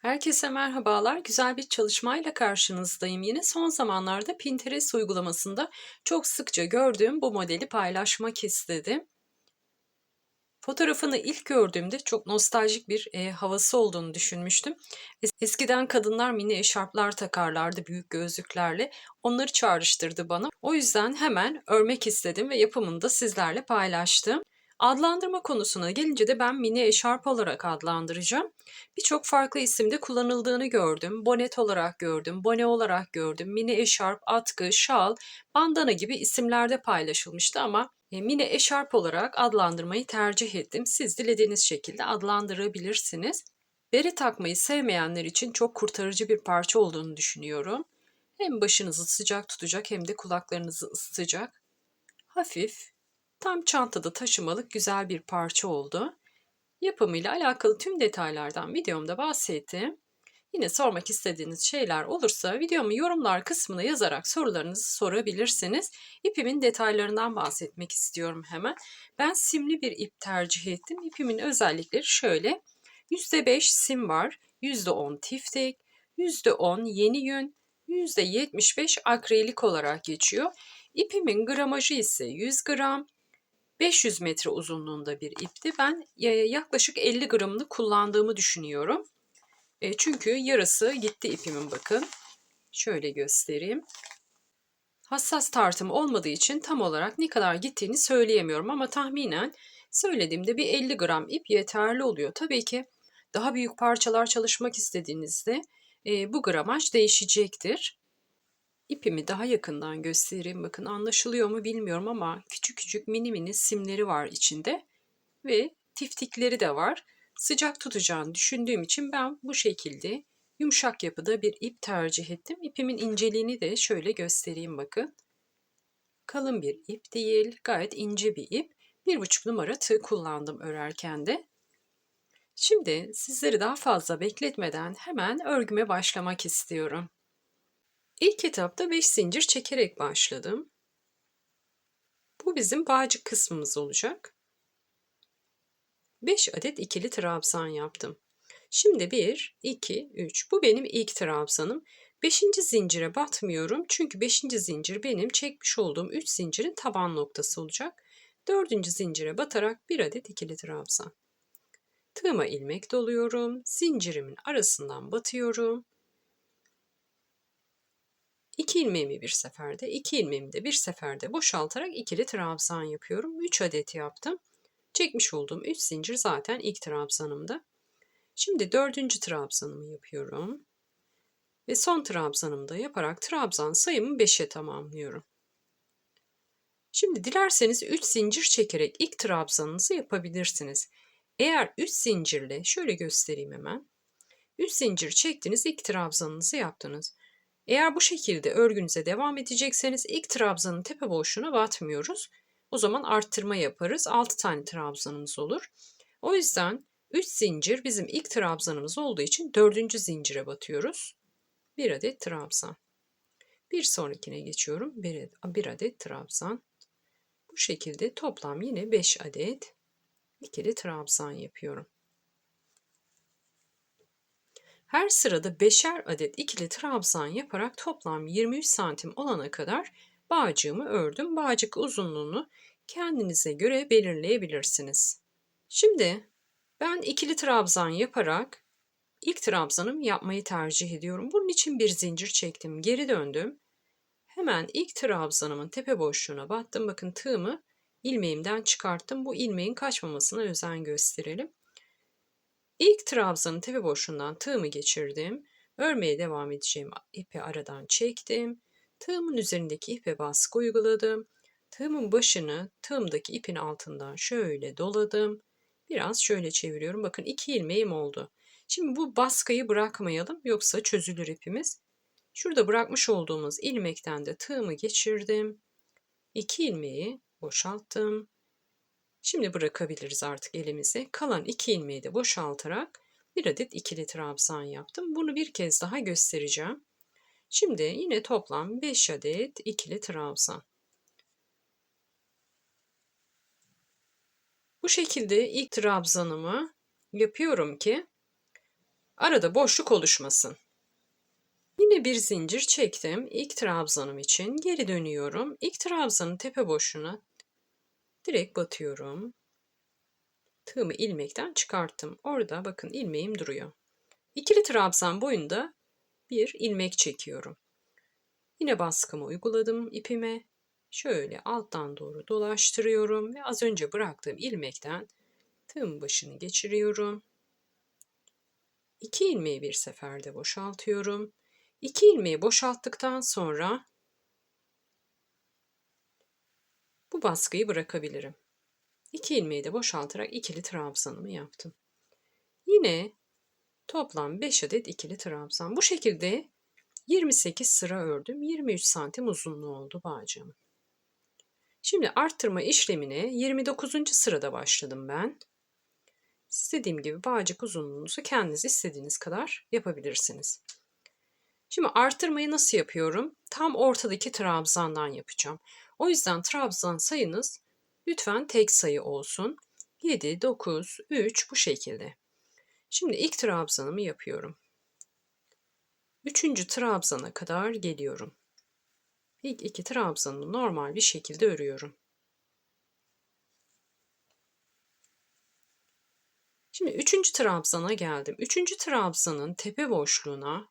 Herkese merhabalar. Güzel bir çalışmayla karşınızdayım. Yine son zamanlarda Pinterest uygulamasında çok sıkça gördüğüm bu modeli paylaşmak istedim. Fotoğrafını ilk gördüğümde çok nostaljik bir e, havası olduğunu düşünmüştüm. Es- Eskiden kadınlar mini eşarplar takarlardı büyük gözlüklerle. Onları çağrıştırdı bana. O yüzden hemen örmek istedim ve yapımını da sizlerle paylaştım. Adlandırma konusuna gelince de ben mini eşarp olarak adlandıracağım. Birçok farklı isimde kullanıldığını gördüm. Bonet olarak gördüm, bone olarak gördüm, mini eşarp, atkı, şal, bandana gibi isimlerde paylaşılmıştı ama e, mini eşarp olarak adlandırmayı tercih ettim. Siz dilediğiniz şekilde adlandırabilirsiniz. Bere takmayı sevmeyenler için çok kurtarıcı bir parça olduğunu düşünüyorum. Hem başınızı sıcak tutacak hem de kulaklarınızı ısıtacak. Hafif, tam çantada taşımalık güzel bir parça oldu. Yapımıyla alakalı tüm detaylardan videomda bahsettim. Yine sormak istediğiniz şeyler olursa videomu yorumlar kısmına yazarak sorularınızı sorabilirsiniz. İpimin detaylarından bahsetmek istiyorum hemen. Ben simli bir ip tercih ettim. İpimin özellikleri şöyle. %5 sim var, %10 tiftik, %10 yeni yün, %75 akrilik olarak geçiyor. İpimin gramajı ise 100 gram, 500 metre uzunluğunda bir ipti. Ben e, yaklaşık 50 gramını kullandığımı düşünüyorum. E, çünkü yarısı gitti ipimin bakın. Şöyle göstereyim. Hassas tartım olmadığı için tam olarak ne kadar gittiğini söyleyemiyorum ama tahminen söylediğimde bir 50 gram ip yeterli oluyor. Tabii ki daha büyük parçalar çalışmak istediğinizde e, bu gramaj değişecektir. İpimi daha yakından göstereyim. Bakın anlaşılıyor mu bilmiyorum ama küçük küçük mini mini simleri var içinde ve tiftikleri de var. Sıcak tutacağını düşündüğüm için ben bu şekilde yumuşak yapıda bir ip tercih ettim. İpimin inceliğini de şöyle göstereyim bakın. Kalın bir ip değil, gayet ince bir ip. Bir buçuk numara tığ kullandım örerken de. Şimdi sizleri daha fazla bekletmeden hemen örgüme başlamak istiyorum. İlk etapta 5 zincir çekerek başladım. Bu bizim bağcık kısmımız olacak. 5 adet ikili trabzan yaptım. Şimdi 1, 2, 3. Bu benim ilk trabzanım. 5. zincire batmıyorum. Çünkü 5. zincir benim çekmiş olduğum 3 zincirin taban noktası olacak. 4. zincire batarak 1 adet ikili trabzan. Tığıma ilmek doluyorum. Zincirimin arasından batıyorum. 2 ilmeğimi bir seferde, 2 ilmeğimi de bir seferde boşaltarak ikili trabzan yapıyorum. 3 adet yaptım. Çekmiş olduğum 3 zincir zaten ilk trabzanımda. Şimdi dördüncü trabzanımı yapıyorum. Ve son trabzanımı da yaparak trabzan sayımı 5'e tamamlıyorum. Şimdi dilerseniz 3 zincir çekerek ilk trabzanınızı yapabilirsiniz. Eğer 3 zincirle şöyle göstereyim hemen. 3 zincir çektiniz ilk trabzanınızı yaptınız. Eğer bu şekilde örgünüze devam edecekseniz ilk trabzanın tepe boşluğuna batmıyoruz. O zaman arttırma yaparız. 6 tane trabzanımız olur. O yüzden 3 zincir bizim ilk trabzanımız olduğu için 4. zincire batıyoruz. 1 adet trabzan. Bir sonrakine geçiyorum. 1 adet trabzan. Bu şekilde toplam yine 5 adet ikili trabzan yapıyorum. Her sırada beşer adet ikili trabzan yaparak toplam 23 santim olana kadar bağcığımı ördüm. Bağcık uzunluğunu kendinize göre belirleyebilirsiniz. Şimdi ben ikili trabzan yaparak ilk trabzanım yapmayı tercih ediyorum. Bunun için bir zincir çektim, geri döndüm. Hemen ilk trabzanımın tepe boşluğuna battım. Bakın tığımı ilmeğimden çıkarttım. Bu ilmeğin kaçmamasına özen gösterelim. İlk trabzanın tepe boşluğundan tığımı geçirdim. Örmeye devam edeceğim ipi aradan çektim. Tığımın üzerindeki ipe baskı uyguladım. Tığımın başını tığımdaki ipin altından şöyle doladım. Biraz şöyle çeviriyorum. Bakın iki ilmeğim oldu. Şimdi bu baskıyı bırakmayalım yoksa çözülür ipimiz. Şurada bırakmış olduğumuz ilmekten de tığımı geçirdim. İki ilmeği boşalttım. Şimdi bırakabiliriz artık elimizi. Kalan iki ilmeği de boşaltarak bir adet ikili trabzan yaptım. Bunu bir kez daha göstereceğim. Şimdi yine toplam 5 adet ikili trabzan. Bu şekilde ilk trabzanımı yapıyorum ki arada boşluk oluşmasın. Yine bir zincir çektim. İlk trabzanım için geri dönüyorum. İlk trabzanın tepe boşluğuna direkt batıyorum. Tığımı ilmekten çıkarttım. Orada bakın ilmeğim duruyor. İkili trabzan boyunda bir ilmek çekiyorum. Yine baskımı uyguladım ipime. Şöyle alttan doğru dolaştırıyorum ve az önce bıraktığım ilmekten tığım başını geçiriyorum. İki ilmeği bir seferde boşaltıyorum. İki ilmeği boşalttıktan sonra bu baskıyı bırakabilirim. İki ilmeği de boşaltarak ikili trabzanımı yaptım. Yine toplam 5 adet ikili trabzan. Bu şekilde 28 sıra ördüm. 23 santim uzunluğu oldu bağcığım. Şimdi arttırma işlemine 29. sırada başladım ben. Siz dediğim gibi bağcık uzunluğunuzu kendiniz istediğiniz kadar yapabilirsiniz. Şimdi artırmayı nasıl yapıyorum? Tam ortadaki trabzandan yapacağım. O yüzden trabzan sayınız lütfen tek sayı olsun. 7, 9, 3 bu şekilde. Şimdi ilk trabzanımı yapıyorum. Üçüncü trabzana kadar geliyorum. İlk iki trabzanı normal bir şekilde örüyorum. Şimdi üçüncü trabzana geldim. Üçüncü trabzanın tepe boşluğuna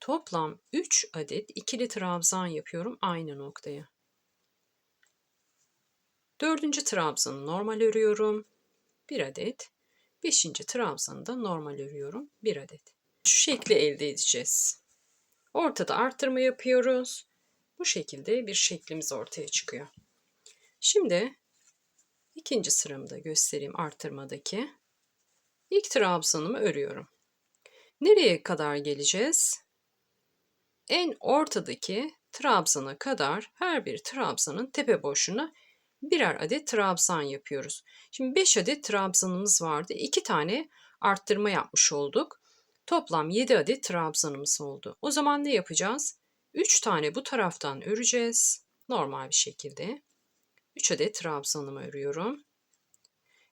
toplam 3 adet ikili trabzan yapıyorum aynı noktaya. Dördüncü trabzanı normal örüyorum. 1 adet. Beşinci trabzanı da normal örüyorum. 1 adet. Şu şekli elde edeceğiz. Ortada arttırma yapıyoruz. Bu şekilde bir şeklimiz ortaya çıkıyor. Şimdi ikinci sıramı göstereyim artırmadaki. İlk trabzanımı örüyorum. Nereye kadar geleceğiz? En ortadaki trabzana kadar her bir trabzanın tepe boşluğuna birer adet trabzan yapıyoruz. Şimdi 5 adet trabzanımız vardı. 2 tane arttırma yapmış olduk. Toplam 7 adet trabzanımız oldu. O zaman ne yapacağız? 3 tane bu taraftan öreceğiz. Normal bir şekilde. 3 adet trabzanımı örüyorum.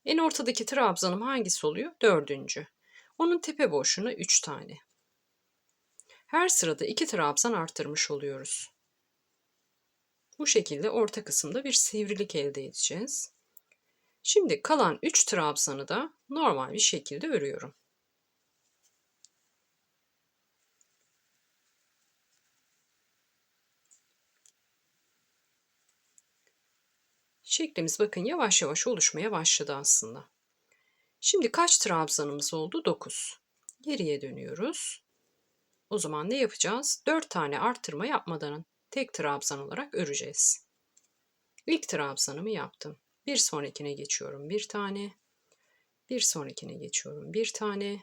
En ortadaki trabzanım hangisi oluyor? Dördüncü. Onun tepe boşluğuna 3 tane. Her sırada 2 trabzan arttırmış oluyoruz. Bu şekilde orta kısımda bir sivrilik elde edeceğiz. Şimdi kalan 3 trabzanı da normal bir şekilde örüyorum. Şeklimiz bakın yavaş yavaş oluşmaya başladı aslında. Şimdi kaç trabzanımız oldu? 9. Geriye dönüyoruz. O zaman ne yapacağız? 4 tane arttırma yapmadan tek trabzan olarak öreceğiz. İlk trabzanımı yaptım. Bir sonrakine geçiyorum bir tane. Bir sonrakine geçiyorum bir tane.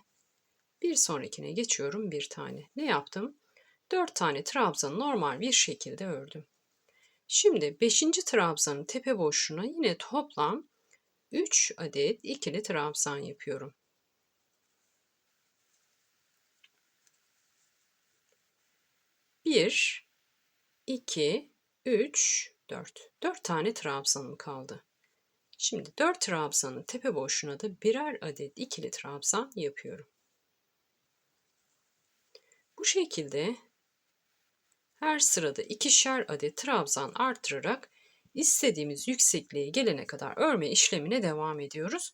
Bir sonrakine geçiyorum bir tane. Ne yaptım? 4 tane trabzanı normal bir şekilde ördüm. Şimdi 5. trabzanın tepe boşluğuna yine toplam 3 adet ikili trabzan yapıyorum. Bir, iki, üç, dört. Dört tane trabzanım kaldı. Şimdi dört trabzanın tepe boşluğuna da birer adet ikili trabzan yapıyorum. Bu şekilde her sırada ikişer adet trabzan artırarak istediğimiz yüksekliğe gelene kadar örme işlemine devam ediyoruz.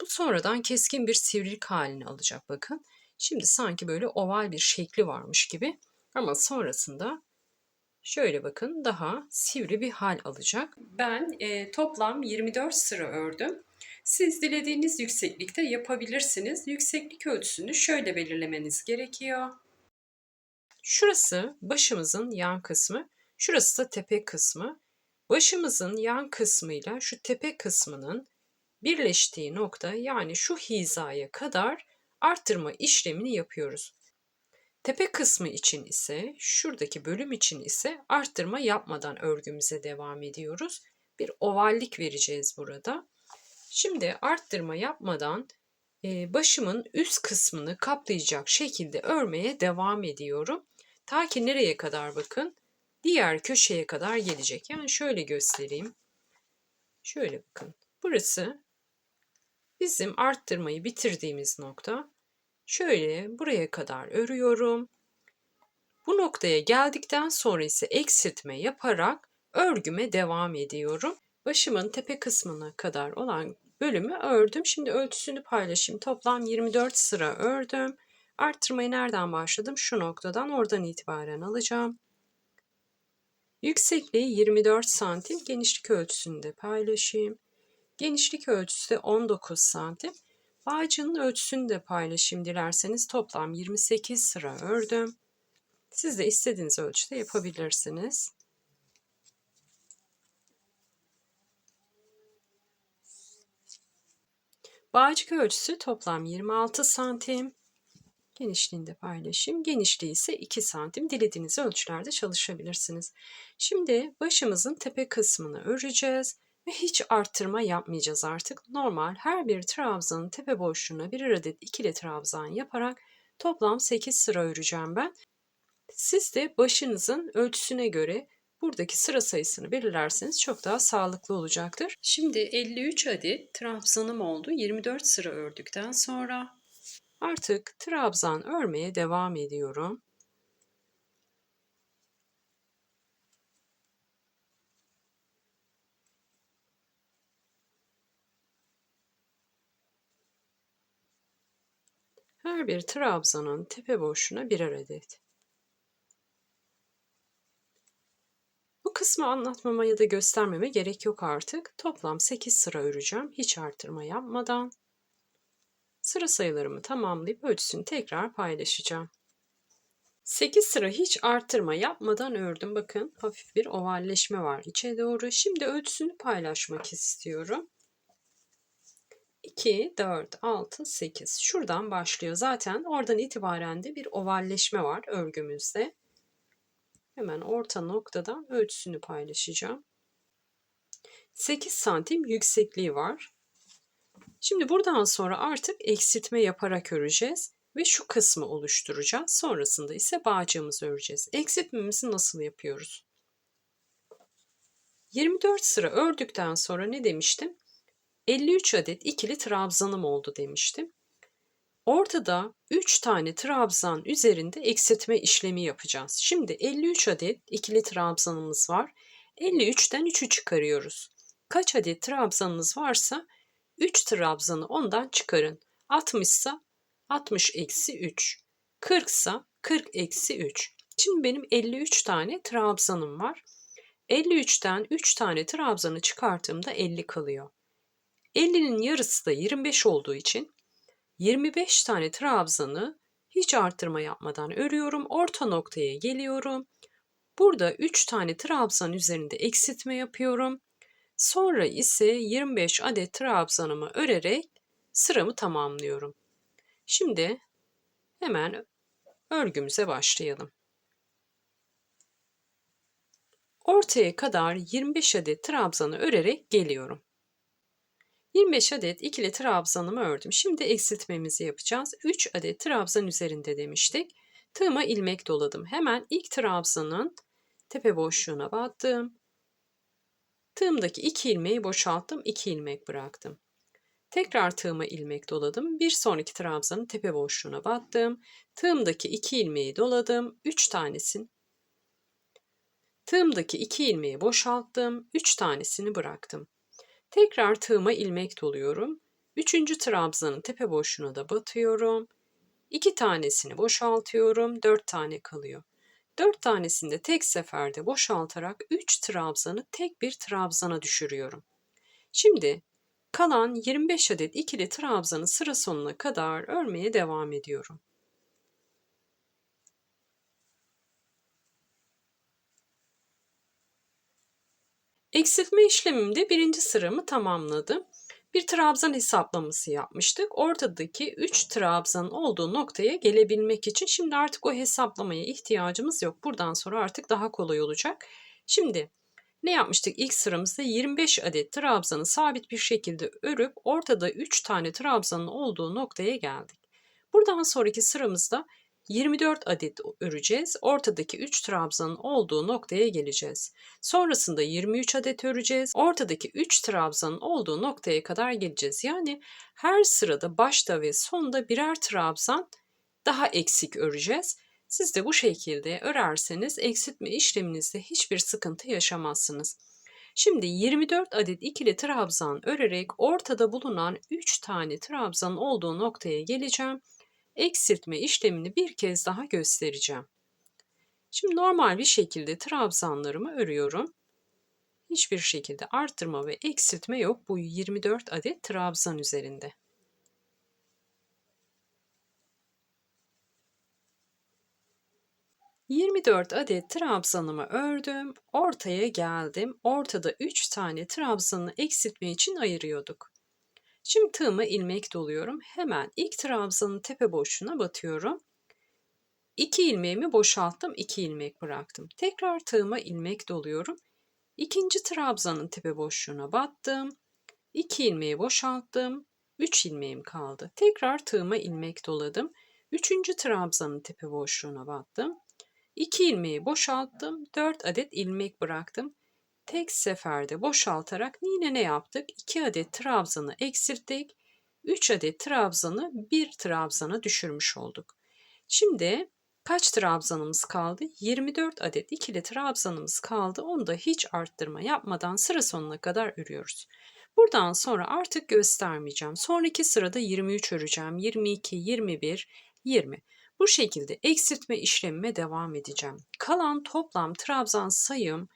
Bu sonradan keskin bir sivrilik halini alacak bakın. Şimdi sanki böyle oval bir şekli varmış gibi ama sonrasında şöyle bakın daha sivri bir hal alacak. Ben e, toplam 24 sıra ördüm. Siz dilediğiniz yükseklikte yapabilirsiniz. Yükseklik ölçüsünü şöyle belirlemeniz gerekiyor. Şurası başımızın yan kısmı, şurası da tepe kısmı. Başımızın yan kısmıyla şu tepe kısmının birleştiği nokta yani şu hizaya kadar arttırma işlemini yapıyoruz. Tepe kısmı için ise şuradaki bölüm için ise arttırma yapmadan örgümüze devam ediyoruz. Bir ovallik vereceğiz burada. Şimdi arttırma yapmadan başımın üst kısmını kaplayacak şekilde örmeye devam ediyorum. Ta ki nereye kadar bakın? Diğer köşeye kadar gelecek. Yani şöyle göstereyim. Şöyle bakın. Burası bizim arttırmayı bitirdiğimiz nokta. Şöyle buraya kadar örüyorum. Bu noktaya geldikten sonra ise eksiltme yaparak örgüme devam ediyorum. Başımın tepe kısmına kadar olan bölümü ördüm. Şimdi ölçüsünü paylaşayım. Toplam 24 sıra ördüm. Arttırmayı nereden başladım? Şu noktadan oradan itibaren alacağım. Yüksekliği 24 santim. Genişlik ölçüsünü de paylaşayım. Genişlik ölçüsü de 19 santim. Bağcının ölçüsünü de paylaşayım dilerseniz. Toplam 28 sıra ördüm. Siz de istediğiniz ölçüde yapabilirsiniz. Bağcık ölçüsü toplam 26 santim. Genişliğini de paylaşayım. Genişliği ise 2 santim. Dilediğiniz ölçülerde çalışabilirsiniz. Şimdi başımızın tepe kısmını öreceğiz ve hiç arttırma yapmayacağız artık. Normal her bir trabzanın tepe boşluğuna birer adet ikili trabzan yaparak toplam 8 sıra öreceğim ben. Siz de başınızın ölçüsüne göre buradaki sıra sayısını belirlerseniz çok daha sağlıklı olacaktır. Şimdi 53 adet trabzanım oldu. 24 sıra ördükten sonra artık trabzan örmeye devam ediyorum. Her bir trabzanın tepe boşluğuna birer adet. kısmı anlatmama ya da göstermeme gerek yok artık. Toplam 8 sıra öreceğim hiç artırma yapmadan. Sıra sayılarımı tamamlayıp ölçüsünü tekrar paylaşacağım. 8 sıra hiç artırma yapmadan ördüm. Bakın hafif bir ovalleşme var içe doğru. Şimdi ölçüsünü paylaşmak istiyorum. 2, 4, 6, 8. Şuradan başlıyor. Zaten oradan itibaren de bir ovalleşme var örgümüzde. Hemen orta noktadan ölçüsünü paylaşacağım. 8 santim yüksekliği var. Şimdi buradan sonra artık eksiltme yaparak öreceğiz ve şu kısmı oluşturacağız. Sonrasında ise bağcığımızı öreceğiz. Eksiltmemizi nasıl yapıyoruz? 24 sıra ördükten sonra ne demiştim? 53 adet ikili trabzanım oldu demiştim. Ortada 3 tane trabzan üzerinde eksiltme işlemi yapacağız. Şimdi 53 adet ikili trabzanımız var. 53'ten 3'ü çıkarıyoruz. Kaç adet trabzanınız varsa 3 trabzanı ondan çıkarın. 60 ise 60 eksi 3. 40 ise 40 eksi 3. Şimdi benim 53 tane trabzanım var. 53'ten 3 tane trabzanı çıkarttığımda 50 kalıyor. 50'nin yarısı da 25 olduğu için 25 tane trabzanı hiç artırma yapmadan örüyorum. Orta noktaya geliyorum. Burada 3 tane trabzan üzerinde eksiltme yapıyorum. Sonra ise 25 adet trabzanımı örerek sıramı tamamlıyorum. Şimdi hemen örgümüze başlayalım. Ortaya kadar 25 adet trabzanı örerek geliyorum. 25 adet ikili trabzanımı ördüm. Şimdi eksiltmemizi yapacağız. 3 adet trabzan üzerinde demiştik. Tığıma ilmek doladım. Hemen ilk trabzanın tepe boşluğuna battım. Tığımdaki 2 ilmeği boşalttım. 2 ilmek bıraktım. Tekrar tığıma ilmek doladım. Bir sonraki trabzanın tepe boşluğuna battım. Tığımdaki 2 ilmeği doladım. 3 tanesini Tığımdaki 2 ilmeği boşalttım. 3 tanesini bıraktım. Tekrar tığıma ilmek doluyorum. Üçüncü trabzanın tepe boşluğuna da batıyorum. İki tanesini boşaltıyorum. Dört tane kalıyor. Dört tanesini de tek seferde boşaltarak üç trabzanı tek bir trabzana düşürüyorum. Şimdi kalan 25 adet ikili trabzanı sıra sonuna kadar örmeye devam ediyorum. Eksiltme işlemimde birinci sıramı tamamladım. Bir trabzan hesaplaması yapmıştık. Ortadaki 3 trabzanın olduğu noktaya gelebilmek için şimdi artık o hesaplamaya ihtiyacımız yok. Buradan sonra artık daha kolay olacak. Şimdi ne yapmıştık? İlk sıramızda 25 adet trabzanı sabit bir şekilde örüp ortada 3 tane trabzanın olduğu noktaya geldik. Buradan sonraki sıramızda 24 adet öreceğiz. Ortadaki 3 trabzanın olduğu noktaya geleceğiz. Sonrasında 23 adet öreceğiz. Ortadaki 3 trabzanın olduğu noktaya kadar geleceğiz. Yani her sırada başta ve sonda birer trabzan daha eksik öreceğiz. Siz de bu şekilde örerseniz eksiltme işleminizde hiçbir sıkıntı yaşamazsınız. Şimdi 24 adet ikili trabzan örerek ortada bulunan 3 tane trabzan olduğu noktaya geleceğim. Eksiltme işlemini bir kez daha göstereceğim. Şimdi normal bir şekilde trabzanlarımı örüyorum. Hiçbir şekilde arttırma ve eksiltme yok bu 24 adet trabzan üzerinde. 24 adet trabzanımı ördüm. Ortaya geldim. Ortada 3 tane trabzanı eksiltme için ayırıyorduk. Şimdi tığımı ilmek doluyorum. Hemen ilk trabzanın tepe boşluğuna batıyorum. 2 ilmeğimi boşalttım, 2 ilmek bıraktım. Tekrar tığıma ilmek doluyorum. İkinci trabzanın tepe boşluğuna battım. 2 ilmeği boşalttım. 3 ilmeğim kaldı. Tekrar tığıma ilmek doladım. Üçüncü trabzanın tepe boşluğuna battım. 2 ilmeği boşalttım. 4 adet ilmek bıraktım. Tek seferde boşaltarak yine ne yaptık? 2 adet trabzanı eksilttik. 3 adet trabzanı bir trabzana düşürmüş olduk. Şimdi kaç trabzanımız kaldı? 24 adet ikili trabzanımız kaldı. Onu da hiç arttırma yapmadan sıra sonuna kadar örüyoruz. Buradan sonra artık göstermeyeceğim. Sonraki sırada 23 öreceğim. 22, 21, 20. Bu şekilde eksiltme işlemime devam edeceğim. Kalan toplam trabzan sayım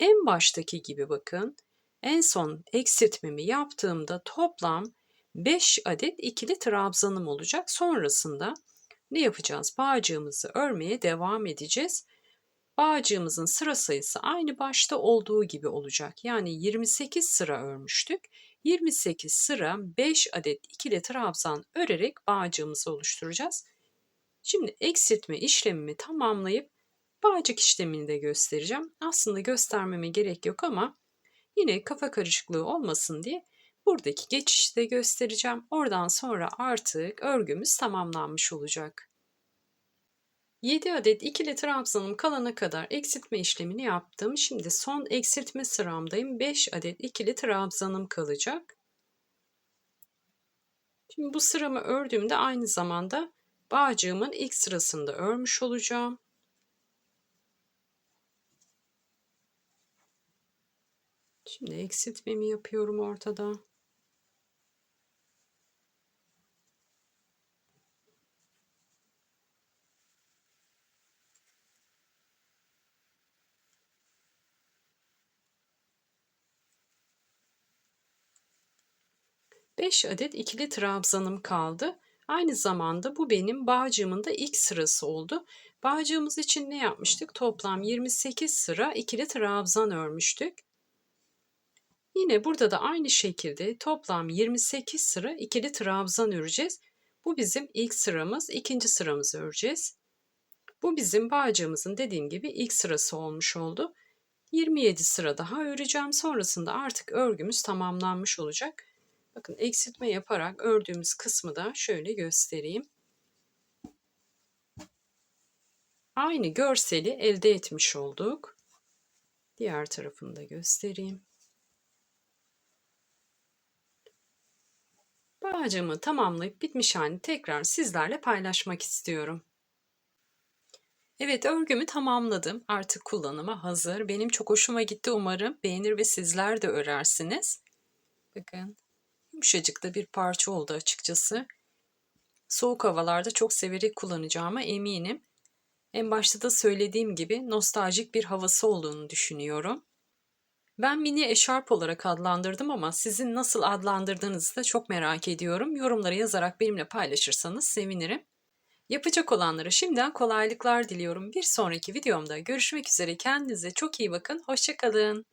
en baştaki gibi bakın. En son eksiltmemi yaptığımda toplam 5 adet ikili trabzanım olacak. Sonrasında ne yapacağız? Bağcığımızı örmeye devam edeceğiz. Bağcığımızın sıra sayısı aynı başta olduğu gibi olacak. Yani 28 sıra örmüştük. 28 sıra 5 adet ikili trabzan örerek bağcığımızı oluşturacağız. Şimdi eksiltme işlemimi tamamlayıp bağcık işlemini de göstereceğim. Aslında göstermeme gerek yok ama yine kafa karışıklığı olmasın diye buradaki geçişi de göstereceğim. Oradan sonra artık örgümüz tamamlanmış olacak. 7 adet ikili trabzanım kalana kadar eksiltme işlemini yaptım. Şimdi son eksiltme sıramdayım. 5 adet ikili trabzanım kalacak. Şimdi bu sıramı ördüğümde aynı zamanda bağcığımın ilk sırasında örmüş olacağım. Şimdi eksiltmemi yapıyorum ortada. Beş adet ikili trabzanım kaldı. Aynı zamanda bu benim bağcığımın da ilk sırası oldu. Bağcığımız için ne yapmıştık? Toplam 28 sıra ikili trabzan örmüştük. Yine burada da aynı şekilde toplam 28 sıra ikili trabzan öreceğiz. Bu bizim ilk sıramız, ikinci sıramızı öreceğiz. Bu bizim bağcığımızın dediğim gibi ilk sırası olmuş oldu. 27 sıra daha öreceğim. Sonrasında artık örgümüz tamamlanmış olacak. Bakın eksiltme yaparak ördüğümüz kısmı da şöyle göstereyim. Aynı görseli elde etmiş olduk. Diğer tarafını da göstereyim. Bağcımı tamamlayıp bitmiş halini tekrar sizlerle paylaşmak istiyorum. Evet örgümü tamamladım. Artık kullanıma hazır. Benim çok hoşuma gitti umarım. Beğenir ve sizler de örersiniz. Bakın yumuşacık da bir parça oldu açıkçası. Soğuk havalarda çok severek kullanacağıma eminim. En başta da söylediğim gibi nostaljik bir havası olduğunu düşünüyorum. Ben mini eşarp olarak adlandırdım ama sizin nasıl adlandırdığınızı da çok merak ediyorum. Yorumlara yazarak benimle paylaşırsanız sevinirim. Yapacak olanlara şimdiden kolaylıklar diliyorum. Bir sonraki videomda görüşmek üzere. Kendinize çok iyi bakın. Hoşçakalın.